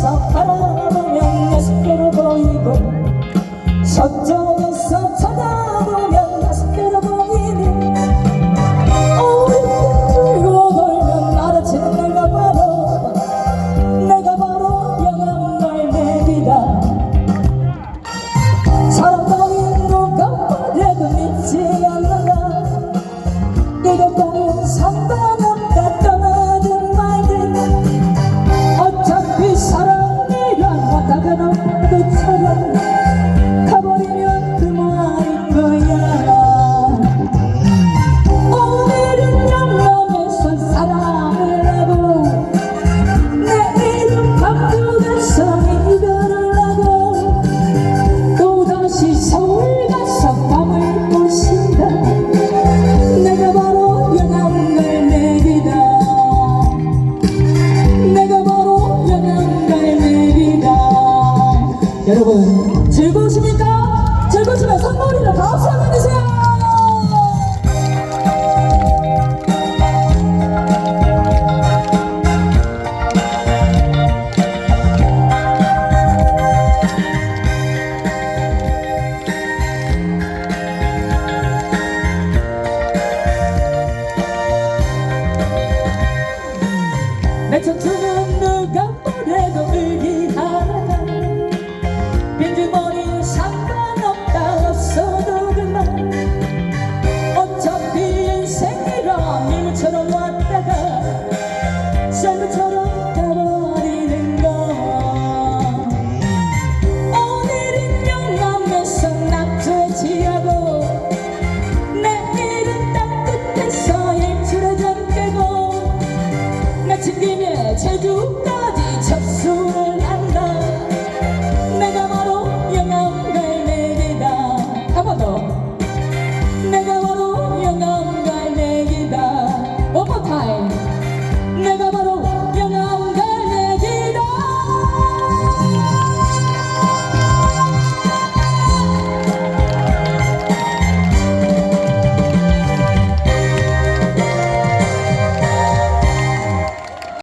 서서 바라보면 여섯 개로 보이고 서쪽에서 으면 다섯 개로 보이니 어울리고 돌고 돌면 알아채는 내가 바로 내가 바로 영원 날 내비다 사람 따윈 누가 말해도 믿지 않아 천원 여러분 즐거우십니까? 즐거우시면 선물이나 박수 한번 주세요. 내 네, 청춘